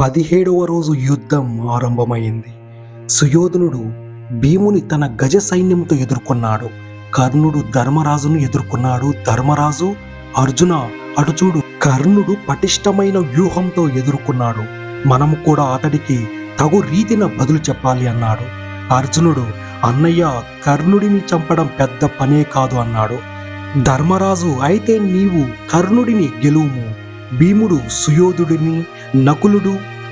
పదిహేడవ రోజు యుద్ధం ఆరంభమైంది. సుయోధనుడు భీముని తన గజ సైన్యంతో ఎదుర్కొన్నాడు. కర్ణుడు ధర్మరాజును ఎదుర్కొన్నాడు. ధర్మరాజు అర్జున అటుచూడు కర్ణుడు పటిష్టమైన వ్యూహంతో ఎదుర్కొన్నాడు. మనము కూడా అతడికి తగు రీతిన బదులు చెప్పాలి అన్నాడు. అర్జునుడు అన్నయ్య కర్ణుడిని చంపడం పెద్ద పనే కాదు అన్నాడు. ధర్మరాజు అయితే నీవు కర్ణుడిని గెలువుము. భీముడు సుయోధుడిని నకులుడు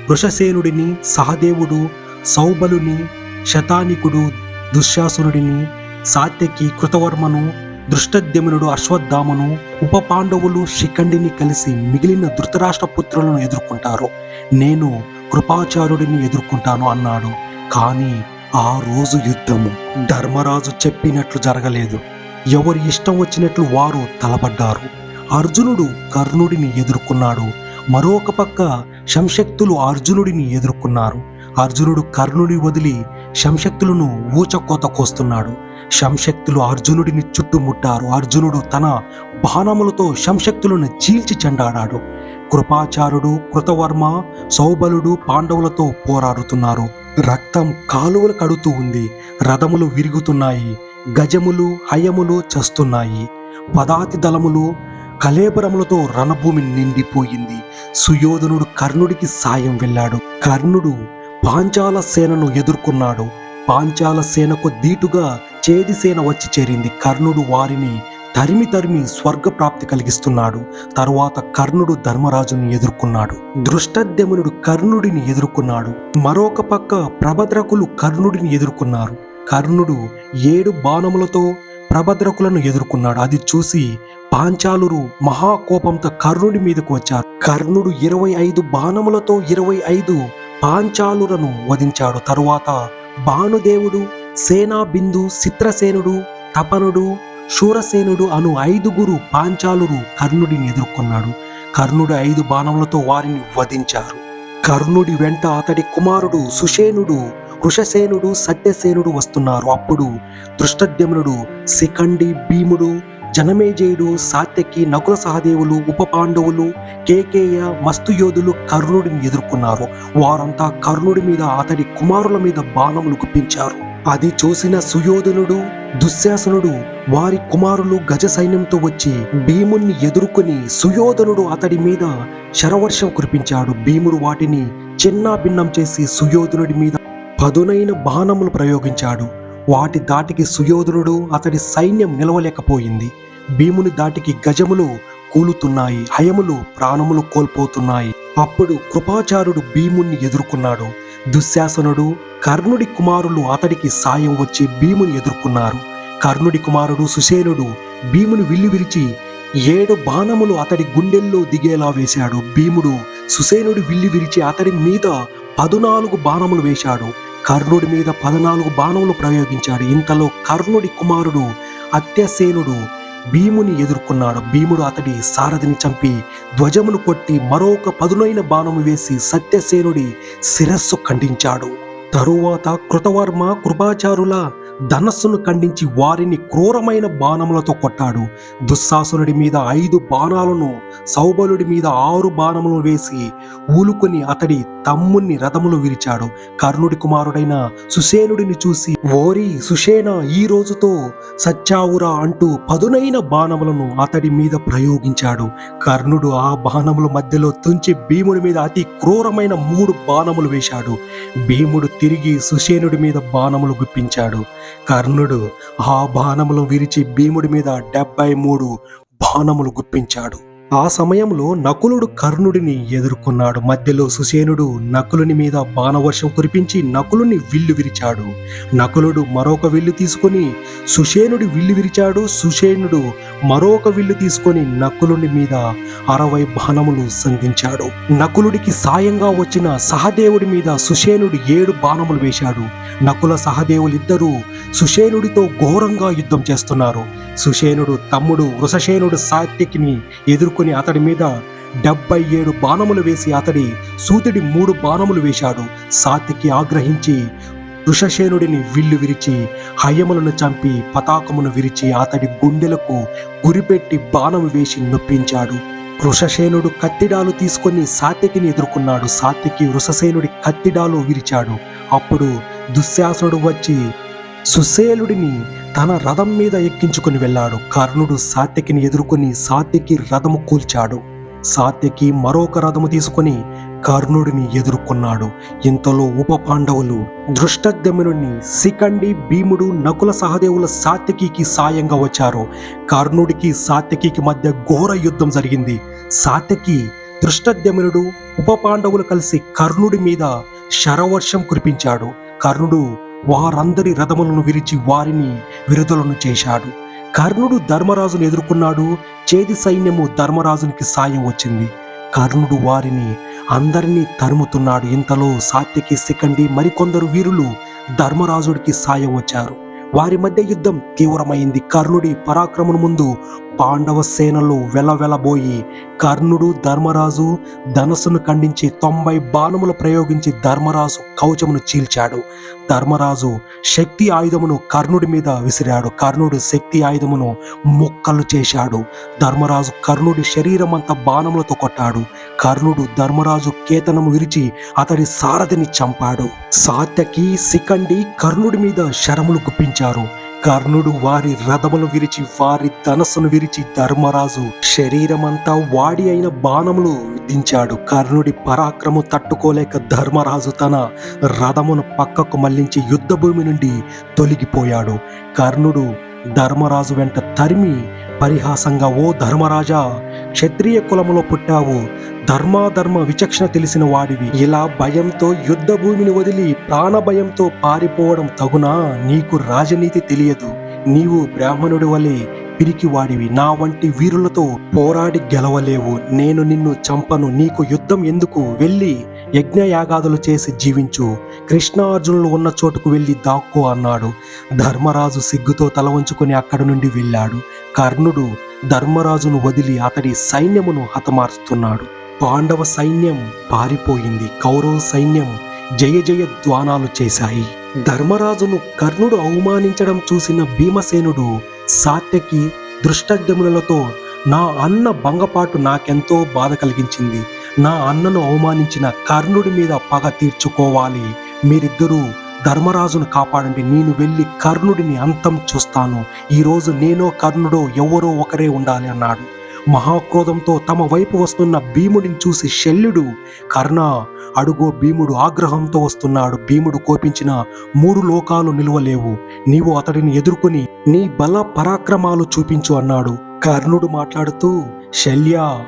వృషసేనుడిని సహదేవుడు సౌబలుని శతానికుడు దుశ్శాసురుడిని సాత్యకి కృతవర్మను దృష్టద్యమునుడు అశ్వత్థామను ఉప పాండవులు శిఖండిని కలిసి మిగిలిన ధృతరాష్ట్ర పుత్రులను ఎదుర్కొంటారు. నేను కృపాచార్యుడిని ఎదుర్కొంటాను అన్నాడు. కానీ ఆ రోజు యుద్ధము. ధర్మరాజు చెప్పినట్లు జరగలేదు. ఎవరి ఇష్టం వచ్చినట్లు వారు తలబడ్డారు అర్జునుడు కర్ణుడిని ఎదుర్కొన్నాడు. మరొక పక్క శంశక్తులు అర్జునుడిని ఎదుర్కొన్నారు. అర్జునుడు కర్ణుడి వదిలి శంశక్తులను ఊచకోత కోస్తున్నాడు. శంశక్తులు అర్జునుడిని చుట్టుముట్టారు. అర్జునుడు తన బాణములతో శంశక్తులను చీల్చి చెండాడాడు. కృపాచారుడు కృతవర్మ సౌబలుడు పాండవులతో పోరాడుతున్నారు. రక్తం కాలువలు కడుతూ ఉంది. రథములు విరుగుతున్నాయి. గజములు హయములు చస్తున్నాయి. పదాతి దళములు కలేబరములతో రణభూమి నిండిపోయింది. సుయోధనుడు కర్ణుడికి సాయం వెళ్ళాడు. కర్ణుడు పాంచాల సేనను ఎదుర్కొన్నాడు. పాంచాల సేనకు దీటుగా చేది సేన వచ్చి చేరింది. కర్ణుడు వారిని తరిమి తరిమి స్వర్గప్రాప్తి కలిగిస్తున్నాడు. తరువాత కర్ణుడు ధర్మరాజుని ఎదుర్కొన్నాడు. దృష్టద్యమునుడు కర్ణుడిని ఎదుర్కొన్నాడు. మరొక పక్క ప్రభద్రకులు కర్ణుడిని ఎదుర్కొన్నారు. కర్ణుడు ఏడు బాణములతో ప్రభద్రకులను ఎదుర్కొన్నాడు. అది చూసి పాంచాలురు మహాకోపంతో కర్ణుడి మీదకు వచ్చారు. కర్ణుడు ఇరవై ఐదు బాణములతో ఇరవై ఐదు పాంచాలురను వధించాడు. తరువాత భానుదేవుడు సేనాబిందు చిత్రసేనుడు తపనుడు శూరసేనుడు అను ఐదుగురు పాంచాలురు కర్ణుడిని ఎదుర్కొన్నాడు. కర్ణుడు ఐదు బాణములతో వారిని వధించారు. కర్ణుడి వెంట అతడి కుమారుడు సుషేనుడు వృషసేనుడు సత్యసేనుడు వస్తున్నారు. అప్పుడు దృష్టద్యమునుడు శిఖండి భీముడు జనమేజయుడు సాత్యకి నకుల సహదేవులు ఉప పాండవులు కేకేయ మస్తు యోధులు కర్ణుడిని ఎదుర్కొన్నారు. వారంతా కర్ణుడి మీద అతడి కుమారుల మీద బాణములు గుప్పించారు అది చూసిన సుయోధనుడు దుశ్శాసనుడు వారి కుమారులు గజ సైన్యంతో వచ్చి భీముణ్ణి ఎదుర్కొని సుయోధనుడు అతడి మీద శరవర్షం కురిపించాడు. భీముడు వాటిని చిన్నా భిన్నం చేసి సుయోధనుడి మీద పదునైన బాణములు ప్రయోగించాడు. వాటి దాటికి సుయోధనుడు అతడి సైన్యం నిలవలేకపోయింది. భీముని దాటికి గజములు కూలుతున్నాయి హయములు ప్రాణములు కోల్పోతున్నాయి. అప్పుడు కృపాచారుడు భీముణ్ణి ఎదుర్కొన్నాడు. దుశ్శాసనుడు కర్ణుడి కుమారులు అతడికి సాయం వచ్చి భీముని ఎదుర్కొన్నారు. కర్ణుడి కుమారుడు సుసేనుడు భీముని విల్లు విరిచి ఏడు బాణములు అతడి గుండెల్లో దిగేలా వేశాడు. భీముడు సుసేనుడి విల్లు విరిచి అతడి మీద పదునాలుగు బాణములు వేశాడు. కర్ణుడి మీద పద్నాలుగు బాణములు ప్రయోగించాడు. ఇంతలో కర్ణుడి కుమారుడు అత్యసేనుడు భీముని ఎదుర్కొన్నాడు. భీముడు అతడి సారథిని చంపి ధ్వజమును కొట్టి మరొక పదునైన బాణము వేసి సత్యసేనుడి శిరస్సు ఖండించాడు. తరువాత కృతవర్మ కృపాచారుల ధనస్సును ఖండించి వారిని క్రూరమైన బాణములతో కొట్టాడు. దుస్సాసునుడి మీద ఐదు బాణాలను సౌబలుడి మీద ఆరు బాణములు వేసి ఊలుకొని అతడి తమ్ముణ్ణి రథములు విరిచాడు. కర్ణుడి కుమారుడైన సుసేనుడిని చూసి ఓరి సుషేన ఈ రోజుతో సచ్చావురా అంటూ పదునైన బాణములను అతడి మీద ప్రయోగించాడు. కర్ణుడు ఆ బాణముల మధ్యలో తుంచి భీముడి మీద అతి క్రూరమైన మూడు బాణములు వేశాడు. భీముడు తిరిగి సుషేనుడి మీద బాణములు గుప్పించాడు. కర్ణుడు ఆ బాణములు విరిచి భీముడి మీద డెబ్బై మూడు బాణములు గుప్పించాడు. ఆ సమయంలో నకులుడు కర్ణుడిని ఎదుర్కొన్నాడు. మధ్యలో సుసేనుడు నకులుని మీద బాణవర్షం కురిపించి నకులుని విల్లు విరిచాడు. నకులుడు మరొక విల్లు తీసుకొని సుషేనుడి విల్లు విరిచాడు. సుషేనుడు మరొక విల్లు తీసుకొని నకులుని మీద అరవై బాణములు సంధించాడు. నకులుడికి సాయంగా వచ్చిన సహదేవుడి మీద సుషేనుడు ఏడు బాణములు వేశాడు. నకుల సహదేవులిద్దరూ సుషేనుడితో ఘోరంగా యుద్ధం చేస్తున్నారు. సుషేనుడు తమ్ముడు వృషసేనుడు సాత్యకిని పట్టుకుని అతడి మీద డెబ్బై ఏడు బాణములు వేసి అతడి సూతుడి మూడు బాణములు వేశాడు. సాత్యకి ఆగ్రహించి వృషసేనుడిని విల్లు విరిచి హయములను చంపి పతాకమును విరిచి అతడి గుండెలకు గురిపెట్టి బాణము వేసి నొప్పించాడు. వృషసేనుడు కత్తిడాలు తీసుకొని సాత్యకిని ఎదుర్కొన్నాడు. సాత్యకి వృషసేనుడి కత్తిడాలు విరిచాడు. అప్పుడు దుశ్శాసనుడు వచ్చి సుశేలుడిని తన రథం మీద ఎక్కించుకుని వెళ్ళాడు. కర్ణుడు సాత్యకిని ఎదుర్కొని సాత్యకి రథము కూల్చాడు. సాత్యకి మరొక రథము తీసుకొని కర్ణుడిని ఎదుర్కొన్నాడు. ఇంతలో ఉప పాండవులు దృష్టద్యమునుని శిఖండి భీముడు నకుల సహదేవుల సాత్యకికి సాయంగా వచ్చారు. కర్ణుడికి సాత్యకికి మధ్య ఘోర యుద్ధం జరిగింది. సాత్యకి దృష్టద్యమునుడు ఉప పాండవులు కలిసి కర్ణుడి మీద శరవర్షం కురిపించాడు. కర్ణుడు వారందరి రథములను విరిచి వారిని విరుదలను చేశాడు. కర్ణుడు ధర్మరాజును ఎదుర్కొన్నాడు. చేది సైన్యము ధర్మరాజునికి సాయం వచ్చింది. కర్ణుడు వారిని అందరినీ తరుముతున్నాడు. ఇంతలో సాత్యకి శిఖండి మరికొందరు వీరులు ధర్మరాజుడికి సాయం వచ్చారు. వారి మధ్య యుద్ధం తీవ్రమైంది. కర్ణుడి పరాక్రమం ముందు పాండవ సేనలు వెలవెలబోయి కర్ణుడు ధర్మరాజు ధనస్సును ఖండించి తొంభై బాణములు ప్రయోగించి ధర్మరాజు కవచమును చీల్చాడు. ధర్మరాజు శక్తి ఆయుధమును కర్ణుడి మీద విసిరాడు. కర్ణుడు శక్తి ఆయుధమును ముక్కలు చేశాడు. ధర్మరాజు కర్ణుడి శరీరం అంతా బాణములతో కొట్టాడు. కర్ణుడు ధర్మరాజు కేతనము విరిచి అతడి సారథిని చంపాడు. సాత్యకి శిఖండి కర్ణుడి మీద శరములు గుప్పించారు కర్ణుడు వారి రథమును విరిచి వారి ధనస్సును విరిచి ధర్మరాజు శరీరమంతా వాడి అయిన బాణములు విధించాడు. కర్ణుడి పరాక్రమం తట్టుకోలేక ధర్మరాజు తన రథమును పక్కకు మళ్ళించి యుద్ధభూమి నుండి తొలగిపోయాడు. కర్ణుడు ధర్మరాజు వెంట తరిమి పరిహాసంగా ఓ ధర్మరాజా క్షత్రియ కులములో పుట్టావు. ధర్మాధర్మ విచక్షణ తెలిసిన వాడివి. ఇలా భయంతో యుద్ధ భూమిని వదిలి ప్రాణ భయంతో పారిపోవడం తగునా నీకు రాజనీతి తెలియదు. నీవు బ్రాహ్మణుడి వలె పిరికి వాడివి నా వంటి వీరులతో పోరాడి గెలవలేవు. నేను నిన్ను చంపను. నీకు యుద్ధం ఎందుకు? వెళ్ళి యజ్ఞయాగాదులు చేసి జీవించు. కృష్ణార్జునులు ఉన్న చోటుకు వెళ్ళి దాక్కో అన్నాడు. ధర్మరాజు సిగ్గుతో తల వంచుకొని అక్కడి నుండి వెళ్ళాడు. కర్ణుడు ధర్మరాజును వదిలి అతడి సైన్యమును హతమారుస్తున్నాడు. పాండవ సైన్యం పారిపోయింది. కౌరవ సైన్యం జయ జయ ధ్వానాలు చేశాయి. ధర్మరాజును కర్ణుడు అవమానించడం చూసిన భీమసేనుడు సాత్యకి దృష్టజ్ఞములతో నా అన్న భంగపాటు నాకెంతో బాధ కలిగించింది. నా అన్నను అవమానించిన కర్ణుడి మీద పగ తీర్చుకోవాలి. మీరిద్దరూ ధర్మరాజును కాపాడండి నేను వెళ్ళి కర్ణుడిని అంతం చూస్తాను. ఈరోజు నేనో కర్ణుడో ఎవరో ఒకరే ఉండాలి అన్నాడు. మహాక్రోధంతో తమ వైపు వస్తున్న భీముడిని చూసి శల్యుడు కర్ణ అడుగో భీముడు ఆగ్రహంతో వస్తున్నాడు. భీముడు కోపించిన మూడు లోకాలు నిలువలేవు. నీవు అతడిని ఎదుర్కొని నీ బల పరాక్రమాలు చూపించు అన్నాడు. కర్ణుడు మాట్లాడుతూ శల్య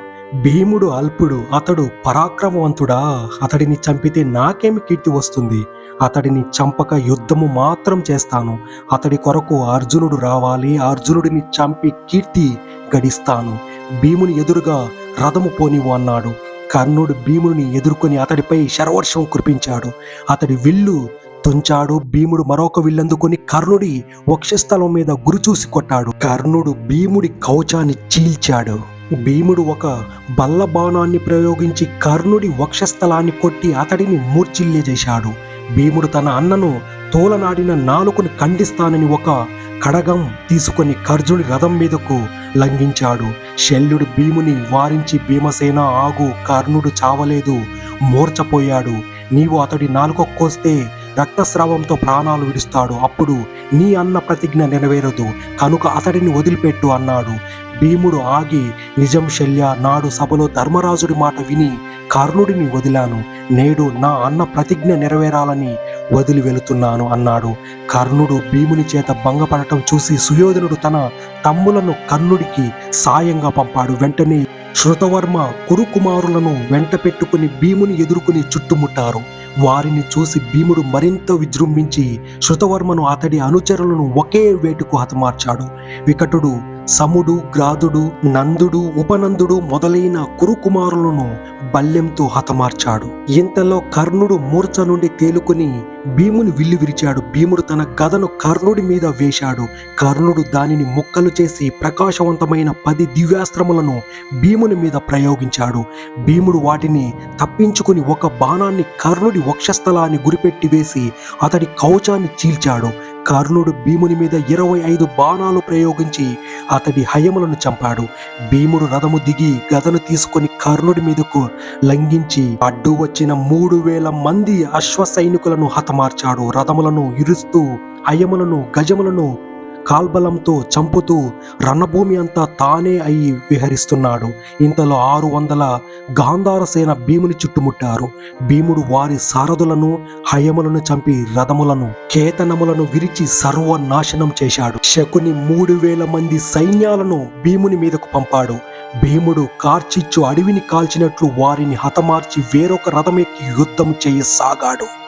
భీముడు అల్పుడు అతడు పరాక్రమవంతుడా? అతడిని చంపితే నాకేమి కీర్తి వస్తుంది? అతడిని చంపక యుద్ధము మాత్రం చేస్తాను. అతడి కొరకు అర్జునుడు రావాలి అర్జునుడిని చంపి కీర్తి గడిస్తాను. భీముని ఎదురుగా రథము పోనివు అన్నాడు. కర్ణుడు భీముని ఎదుర్కొని అతడిపై శరవర్షం కురిపించాడు. అతడి విల్లు తుంచాడు భీముడు మరొక విల్లందుకొని కర్ణుడి వక్షస్థలం మీద గురిచూసి కొట్టాడు. కర్ణుడు భీముడి కవచాన్ని చీల్చాడు. భీముడు ఒక బల్ల బాణాన్ని ప్రయోగించి కర్ణుడి వక్షస్థలాన్ని కొట్టి అతడిని మూర్చిల్లేజేశాడు భీముడు తన అన్నను తోలనాడిన నాలుకను ఖండిస్తానని ఒక కడగం తీసుకొని కర్జుని రథం మీదకు లంఘించాడు. శల్యుడు భీముని వారించి భీమసేన ఆగు కర్ణుడు చావలేదు మూర్చపోయాడు నీవు అతడి నాలుక కోస్తే రక్తస్రావంతో ప్రాణాలు విడుస్తాడు. అప్పుడు నీ అన్న ప్రతిజ్ఞ నెరవేరదు కనుక అతడిని వదిలిపెట్టు అన్నాడు. భీముడు ఆగి నిజం శల్య నాడు సభలో ధర్మరాజుడి మాట విని కర్ణుడిని వదిలాను. నేడు నా అన్న ప్రతిజ్ఞ నెరవేరాలని వదిలి వెళుతున్నాను అన్నాడు. కర్ణుడు భీముని చేత భంగపడటం చూసి సుయోధనుడు తన తమ్ములను కర్ణుడికి సాయంగా పంపాడు. వెంటనే శృతవర్మ కురుకుమారులను వెంట పెట్టుకుని భీముని ఎదుర్కొని చుట్టుముట్టారు. వారిని చూసి భీముడు మరింత విజృంభించి శృతవర్మను అతడి అనుచరులను ఒకే వేటుకు హతమార్చాడు. వికటుడు సముడు గ్రాదుడు నందుడు ఉపనందుడు మొదలైన కురుకుమారులను బల్యంతో హతమార్చాడు. ఇంతలో కర్ణుడు మూర్ఛ నుండి తేలుకుని భీముని విల్లు విరిచాడు. భీముడు తన గదను కర్ణుడి మీద వేశాడు. కర్ణుడు దానిని ముక్కలు చేసి ప్రకాశవంతమైన పది దివ్యాస్త్రములను భీముని మీద ప్రయోగించాడు. భీముడు వాటిని తప్పించుకుని ఒక బాణాన్ని కర్ణుడి వక్షస్థలాన్ని గురిపెట్టి వేసి అతడి కవచాన్ని చీల్చాడు. కర్ణుడు భీముని మీద ఇరవై ఐదు బాణాలు ప్రయోగించి అతడి హయములను చంపాడు. భీముడు రథము దిగి గదను తీసుకొని కర్ణుడి మీదకు లంఘించి అడ్డు వచ్చిన మూడు వేల మంది అశ్వ సైనికులను హతమార్చాడు. రథములను ఇరుస్తూ హయములను గజములను కాల్బలంతో చంపుతూ రణభూమి అంతా తానే అయి విహరిస్తున్నాడు. ఇంతలో ఆరు వందల గాంధార సేన భీముని చుట్టుముట్టారు. భీముడు వారి సారథులను హయములను చంపి రథములను కేతనములను విరిచి సర్వనాశనం చేశాడు. శకుని మూడు వేల మంది సైన్యాలను భీముని మీదకు పంపాడు. భీముడు కార్చిచ్చు అడవిని కాల్చినట్లు వారిని హతమార్చి వేరొక రథమెక్కి యుద్ధం చేయసాగాడు.